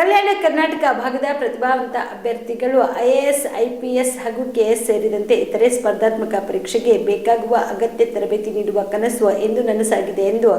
ಕಲ್ಯಾಣ ಕರ್ನಾಟಕ ಭಾಗದ ಪ್ರತಿಭಾವಂತ ಅಭ್ಯರ್ಥಿಗಳು ಐಎಎಸ್ ಐಪಿಎಸ್ ಹಾಗೂ ಕೆಎಸ್ ಸೇರಿದಂತೆ ಇತರೆ ಸ್ಪರ್ಧಾತ್ಮಕ ಪರೀಕ್ಷೆಗೆ ಬೇಕಾಗುವ ಅಗತ್ಯ ತರಬೇತಿ ನೀಡುವ ಕನಸು ಎಂದು ನನಸಾಗಿದೆ ಎಂದು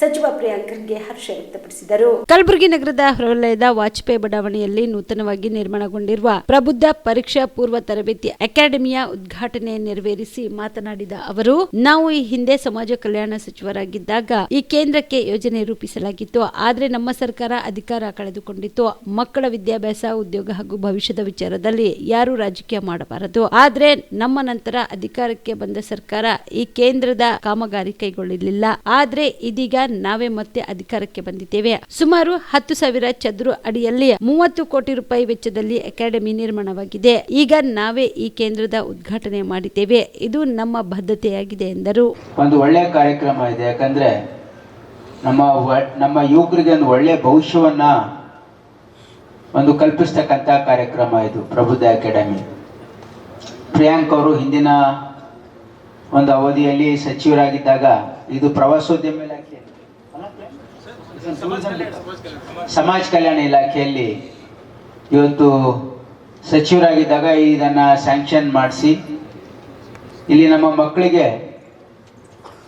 ಸಚಿವ ಪ್ರಿಯಾಂಕ್ ಖರ್ಗೆ ಹರ್ಷ ವ್ಯಕ್ತಪಡಿಸಿದರು. ಕಲಬುರಗಿ ನಗರದ ಹೊರವಲಯದ ವಾಜಪೇಯಿ ಬಡಾವಣೆಯಲ್ಲಿ ನೂತನವಾಗಿ ನಿರ್ಮಾಣಗೊಂಡಿರುವ ಪ್ರಬುದ್ಧ ಪರೀಕ್ಷಾ ಪೂರ್ವ ತರಬೇತಿ ಅಕಾಡೆಮಿಯ ಉದ್ಘಾಟನೆ ನೆರವೇರಿಸಿ ಮಾತನಾಡಿದ ಅವರು, ನಾವು ಈ ಹಿಂದೆ ಸಮಾಜ ಕಲ್ಯಾಣ ಸಚಿವರಾಗಿದ್ದಾಗ ಈ ಕೇಂದ್ರಕ್ಕೆ ಯೋಜನೆ ರೂಪಿಸಲಾಗಿತ್ತು. ಆದರೆ ನಮ್ಮ ಸರ್ಕಾರ ಅಧಿಕಾರ ಕಳೆದುಕೊಂಡಿತ್ತು. ಮಕ್ಕಳ ವಿದ್ಯಾಭ್ಯಾಸ, ಉದ್ಯೋಗ ಹಾಗೂ ಭವಿಷ್ಯದ ವಿಚಾರದಲ್ಲಿ ಯಾರು ರಾಜಕೀಯ ಮಾಡಬಾರದು. ಆದ್ರೆ ನಮ್ಮ ನಂತರ ಅಧಿಕಾರಕ್ಕೆ ಬಂದ ಸರ್ಕಾರ ಈ ಕೇಂದ್ರದ ಕಾಮಗಾರಿ ಕೈಗೊಳ್ಳಲಿಲ್ಲ. ಆದ್ರೆ ಇದೀಗ ನಾವೇ ಮತ್ತೆ ಅಧಿಕಾರಕ್ಕೆ ಬಂದಿದ್ದೇವೆ. ಸುಮಾರು ಹತ್ತು ಸಾವಿರ ಚದುರು ಅಡಿಯಲ್ಲಿ ಮೂವತ್ತು ಕೋಟಿ ರೂಪಾಯಿ ವೆಚ್ಚದಲ್ಲಿ ಅಕಾಡೆಮಿ ನಿರ್ಮಾಣವಾಗಿದೆ. ಈಗ ನಾವೇ ಈ ಕೇಂದ್ರದ ಉದ್ಘಾಟನೆ ಮಾಡಿದ್ದೇವೆ. ಇದು ನಮ್ಮ ಬದ್ಧತೆಯಾಗಿದೆ ಎಂದರು. ಒಂದು ಒಳ್ಳೆಯ ಕಾರ್ಯಕ್ರಮ ಇದೆ. ಯಾಕಂದ್ರೆ ನಮ್ಮ ನಮ್ಮ ಯುವಕರಿಗೆ ಒಂದು ಒಳ್ಳೆಯ ಭವಿಷ್ಯವನ್ನ ಒಂದು ಕಲ್ಪಿಸ್ತಕ್ಕಂಥ ಕಾರ್ಯಕ್ರಮ ಇದು, ಪ್ರಬುದ್ಧ ಅಕಾಡೆಮಿ. ಪ್ರಿಯಾಂಕ್ ಅವರು ಹಿಂದಿನ ಒಂದು ಅವಧಿಯಲ್ಲಿ ಸಚಿವರಾಗಿದ್ದಾಗ ಇದು ಪ್ರವಾಸೋದ್ಯಮ ಇಲಾಖೆ. ಸಮಾಜ ಕಲ್ಯಾಣ ಇಲಾಖೆಯಲ್ಲಿ ಇವತ್ತು ಸಚಿವರಾಗಿದ್ದಾಗ ಇದನ್ನು ಸ್ಯಾಂಕ್ಷನ್ ಮಾಡಿಸಿ, ಇಲ್ಲಿ ನಮ್ಮ ಮಕ್ಕಳಿಗೆ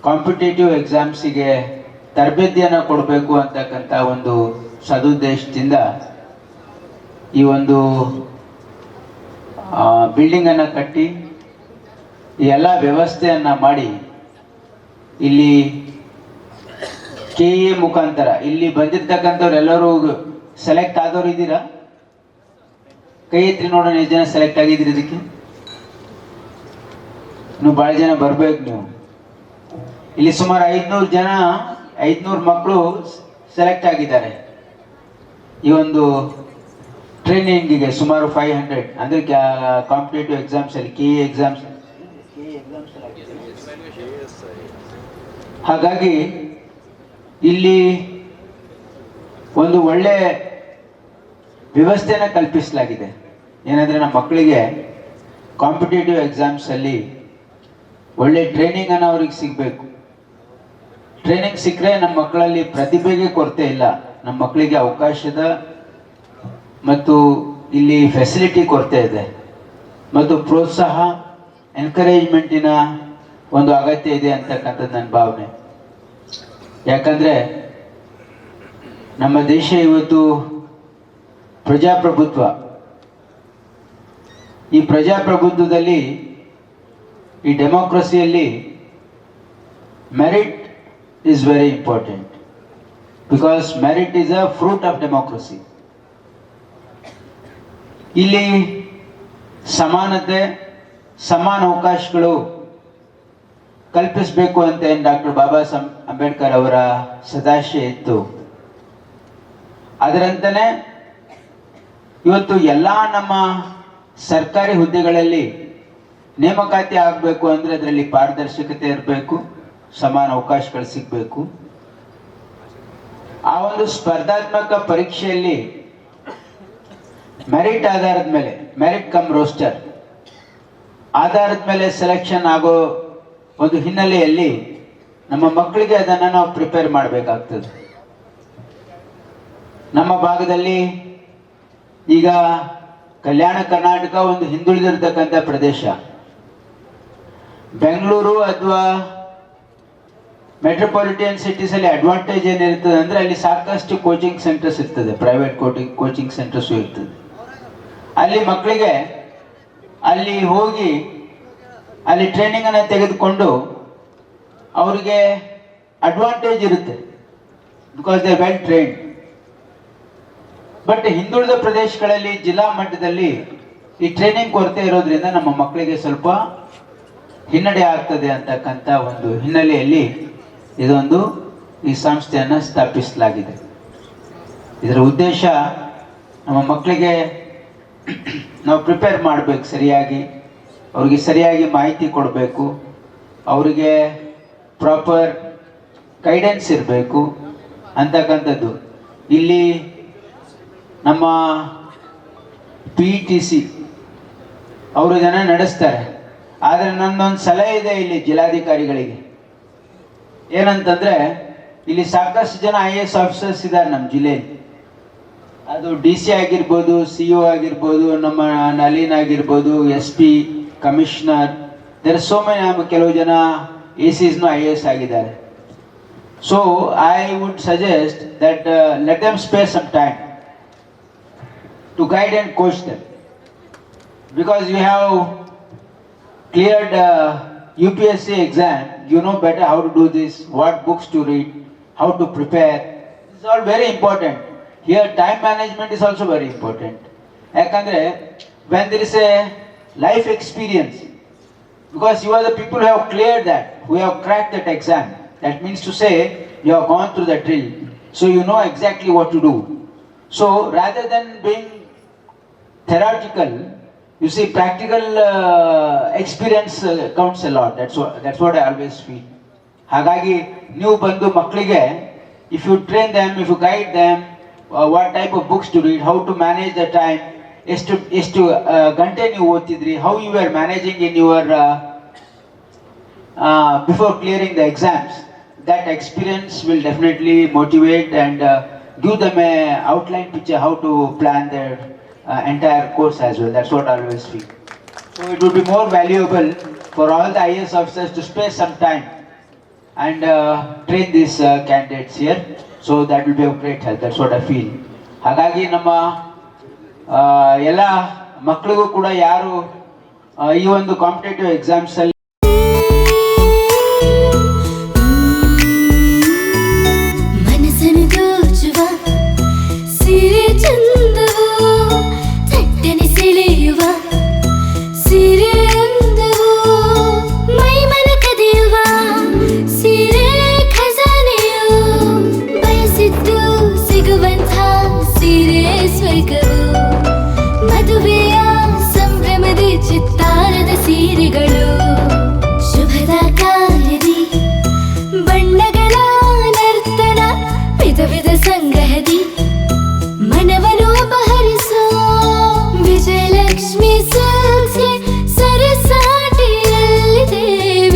ಕಾಂಪಿಟೇಟಿವ್ ಎಕ್ಸಾಮ್ಸಿಗೆ ತರಬೇತಿಯನ್ನು ಕೊಡಬೇಕು ಅಂತಕ್ಕಂಥ ಒಂದು ಸದುದ್ದೇಶದಿಂದ ಈ ಒಂದು ಬಿಲ್ಡಿಂಗನ್ನು ಕಟ್ಟಿ, ಈ ಎಲ್ಲ ವ್ಯವಸ್ಥೆಯನ್ನು ಮಾಡಿ, ಇಲ್ಲಿ ಕೆ ಎ ಮುಖಾಂತರ, ಇಲ್ಲಿ ಬಂದಿರ್ತಕ್ಕಂಥವ್ರು ಎಲ್ಲರೂ ಸೆಲೆಕ್ಟ್ ಆದವ್ರು ಇದ್ದೀರಾ? ಕೈ ಎತ್ತಿ ನೋಡೋಣ ಎಷ್ಟು ಜನ ಸೆಲೆಕ್ಟ್ ಆಗಿದ್ದೀರಿ ಇದಕ್ಕೆ? ನೀವು ಭಾಳ ಜನ ಬರ್ಬೇಕು ನೀವು. ಇಲ್ಲಿ ಸುಮಾರು ಐದ್ನೂರು ಜನ, ಐದುನೂರು ಮಕ್ಕಳು ಸೆಲೆಕ್ಟ್ ಆಗಿದ್ದಾರೆ. ಈ ಒಂದು ಟ್ರೈನಿಂಗಿಗೆ ಸುಮಾರು ಫೈವ್ ಹಂಡ್ರೆಡ್ ಅಂದ್ರೆ ಕಾಂಪಿಟೇಟಿವ್ ಎಕ್ಸಾಮ್ಸ್ ಅಲ್ಲಿ ಕೆ ಎಕ್ಸಾಮ್ಸ್ ಹಾಗಾಗಿ, ಇಲ್ಲಿ ಒಂದು ಒಳ್ಳೆ ವ್ಯವಸ್ಥೆನ ಕಲ್ಪಿಸಲಾಗಿದೆ. ಏನಂದ್ರೆ ನಮ್ಮ ಮಕ್ಕಳಿಗೆ ಕಾಂಪಿಟೇಟಿವ್ ಎಕ್ಸಾಮ್ಸ್ ಅಲ್ಲಿ ಒಳ್ಳೆ ಟ್ರೈನಿಂಗ್ ಅನ್ನು ಅವ್ರಿಗೆ ಸಿಗಬೇಕು. ಟ್ರೈನಿಂಗ್ ಸಿಕ್ಕರೆ ನಮ್ಮ ಮಕ್ಕಳಲ್ಲಿ ಪ್ರತಿಭೆಗೆ ಕೊರತೆ ಇಲ್ಲ. ನಮ್ಮ ಮಕ್ಕಳಿಗೆ ಅವಕಾಶದ ಮತ್ತು ಇಲ್ಲಿ ಫೆಸಿಲಿಟಿ ಕೊರತೆ ಇದೆ. ಮತ್ತು ಪ್ರೋತ್ಸಾಹ ಎನ್ಕರೇಜ್ಮೆಂಟಿನ ಒಂದು ಅಗತ್ಯ ಇದೆ ಅಂತಕ್ಕಂಥದ್ದು ನನ್ನ ಭಾವನೆ. ಯಾಕಂದರೆ ನಮ್ಮ ದೇಶ ಇವತ್ತು ಪ್ರಜಾಪ್ರಭುತ್ವ. ಈ ಪ್ರಜಾಪ್ರಭುತ್ವದಲ್ಲಿ, ಈ ಡೆಮೋಕ್ರಸಿಯಲ್ಲಿ merit is very important because merit is a fruit of democracy ಇಲ್ಲಿ ಸಮಾನತೆ, ಸಮಾನ ಅವಕಾಶಗಳು ಕಲ್ಪಿಸಬೇಕು ಅಂತ ಏನು ಡಾಕ್ಟರ್ ಬಾಬಾ ಸಾಹೇಬ್ ಅಂಬೇಡ್ಕರ್ ಅವರ ಸದಾಶಯ ಇತ್ತು. ಅದರಂತೆ ಇವತ್ತು ಎಲ್ಲ ನಮ್ಮ ಸರ್ಕಾರಿ ಹುದ್ದೆಗಳಲ್ಲಿ ನೇಮಕಾತಿ ಆಗಬೇಕು ಅಂದರೆ ಅದರಲ್ಲಿ ಪಾರದರ್ಶಕತೆ ಇರಬೇಕು, ಸಮಾನ ಅವಕಾಶಗಳು ಸಿಗಬೇಕು. ಆ ಒಂದು ಸ್ಪರ್ಧಾತ್ಮಕ ಪರೀಕ್ಷೆಯಲ್ಲಿ ಮೆರಿಟ್ ಆಧಾರದ ಮೇಲೆ ಮೆರಿಟ್ ಕಮ್ ರೋಸ್ಟರ್ ಆಧಾರದ ಮೇಲೆ ಸೆಲೆಕ್ಷನ್ ಆಗೋ ಒಂದು ಹಿನ್ನೆಲೆಯಲ್ಲಿ ನಮ್ಮ ಮಕ್ಕಳಿಗೆ ಅದನ್ನು ನಾವು ಪ್ರಿಪೇರ್ ಮಾಡಬೇಕಾಗ್ತದೆ. ನಮ್ಮ ಭಾಗದಲ್ಲಿ ಈಗ ಕಲ್ಯಾಣ ಕರ್ನಾಟಕ ಒಂದು ಹಿಂದುಳಿದಿರ್ತಕ್ಕಂಥ ಪ್ರದೇಶ. ಬೆಂಗಳೂರು ಅಥವಾ ಮೆಟ್ರೋಪಾಲಿಟನ್ ಸಿಟೀಸ್ ಅಲ್ಲಿ ಅಡ್ವಾಂಟೇಜ್ ಏನಿರ್ತದೆ ಅಂದ್ರೆ ಅಲ್ಲಿ ಸಾಕಷ್ಟು ಕೋಚಿಂಗ್ ಸೆಂಟರ್ಸ್ ಇರ್ತದೆ ಪ್ರೈವೇಟ್ ಕೋಟಿಂಗ್ ಕೋಚಿಂಗ್ ಸೆಂಟರ್ಸ್ ಇರ್ತದೆ. ಅಲ್ಲಿ ಮಕ್ಕಳಿಗೆ ಅಲ್ಲಿ ಹೋಗಿ ಅಲ್ಲಿ ಟ್ರೈನಿಂಗ್ ಅನ್ನ ತೆಗೆದುಕೊಂಡು ಅವರಿಗೆ ಅಡ್ವಾಂಟೇಜ್ ಇರುತ್ತೆ. Because they well train but ಹಿಂದುಳಿದ ಪ್ರದೇಶಗಳಲ್ಲಿ ಜಿಲ್ಲಾ ಮಟ್ಟದಲ್ಲಿ ಈ ಟ್ರೈನಿಂಗ್ ಕೊರತೆ ಇರೋದ್ರಿಂದ ನಮ್ಮ ಮಕ್ಕಳಿಗೆ ಸ್ವಲ್ಪ ಹಿನ್ನಡೆ ಆಗ್ತದೆ ಅಂತಕ್ಕಂಥ ಒಂದು ಹಿನ್ನೆಲೆಯಲ್ಲಿ ಇದೊಂದು ಈ ಸಂಸ್ಥೆಯನ್ನು ಸ್ಥಾಪಿಸಲಾಗಿದೆ. ಇದರ ಉದ್ದೇಶ ನಮ್ಮ ಮಕ್ಕಳಿಗೆ ನಾವು ಪ್ರಿಪೇರ್ ಮಾಡಬೇಕು ಸರಿಯಾಗಿ. ಅವರಿಗೆ ಸರಿಯಾಗಿ ಮಾಹಿತಿ ಕೊಡಬೇಕು. ಅವರಿಗೆ ಪ್ರಾಪರ್ ಗೈಡೆನ್ಸ್ ಇರಬೇಕು. ಅಂತಕ್ಕಂಥದ್ದು. ಇಲ್ಲಿ ನಮ್ಮ ಪಿ ಟಿ ಸಿ ಅವರು ಜನ ನಡೆಸ್ತಾರೆ. ಆದರೆ ನನ್ನೊಂದು ಸಲಹೆ ಇದೆ ಇಲ್ಲಿ ಜಿಲ್ಲಾಧಿಕಾರಿಗಳಿಗೆ. ಏನಂತಂದರೆ, ಇಲ್ಲಿ ಸಾಕಷ್ಟು ಜನ ಐ ಎ ಎಸ್ ಆಫೀಸರ್ಸ್ ಇದ್ದಾರೆ ನಮ್ಮ ಜಿಲ್ಲೆಯಲ್ಲಿ. ಅದು ಡಿ ಸಿ ಆಗಿರ್ಬೋದು ಸಿ ಒ ಆಗಿರ್ಬೋದು, ನಮ್ಮ ನಲೀನ್ ಆಗಿರ್ಬೋದು S P commissioner there so many ಕೆಲವು ಜನ ಎ ಸಿಸ್ನು ಐ ಎ ಎಸ್ ಆಗಿದ್ದಾರೆ. So I would suggest that let them spare some time to guide and coach them because you have cleared U P S C exam you know better how to do this what books to read how to prepare it's all very important. Here, time management is also very important. ಯಾಕಂದ್ರೆ when there is a life experience, because you are the people who have cleared that, who have cracked that exam. That means to say you have gone through the drill, so you know exactly what to do. So rather than being theoretical, you see, practical uh, experience uh, counts a lot. That's what that's what I always feel. ಹಾಗಾಗಿ ನೀವು ಬಂದು ಮಕ್ಕಳಿಗೆ if you train them if you guide them What type of books to read how to manage the time ಎಷ್ಟು ಎಷ್ಟು ಆ, ಗಂಟೆ ನೀವು ಓದ್ತಿದ್ರಿ how you are managing in your before clearing the exams that experience will definitely motivate and give them a outline picture how to plan their entire course as well. That's what I always feel. So it would be more valuable for all the IAS officers to spare some time and uh, train these uh, candidates here. So that will be of great help. That's what I feel. ಹಾಗಾಗಿ ನಮ್ಮ ಎಲ್ಲ ಮಕ್ಕಳಿಗೂ ಕೂಡ ಯಾರು ಈ ಒಂದು competitive exams ಬಣ್ಣಗಳ ನರ್ತನ, ವಿಧ ವಿಧ ಸಂಗ್ರಹದಿ. ಮನವನ್ನು ಅಪಹರಿಸೋ ವಿಜಯಲಕ್ಷ್ಮಿ ಸಿಲ್ಕ್ಸ್ಗೆ ಸರಸಾಟಿಯಲ್ಲಿದೆ.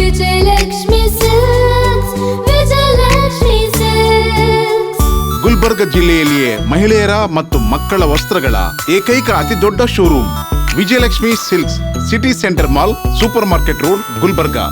ವಿಜಯಲಕ್ಷ್ಮಿ ಸಿಲ್ಕ್ಸ್ ವಿಜಯಲಕ್ಷ್ಮಿ ಸಿಲ್ಕ್ಸ್ ಗುಲ್ಬರ್ಗ ಜಿಲ್ಲೆಯಲ್ಲಿಯೇ ಮಹಿಳೆಯರ ಮತ್ತು ಮಕ್ಕಳ ವಸ್ತ್ರಗಳ ಏಕೈಕ ಅತಿ ದೊಡ್ಡ showroom. Vijayalakshmi silks city centre mall, super market road, Gulbarga.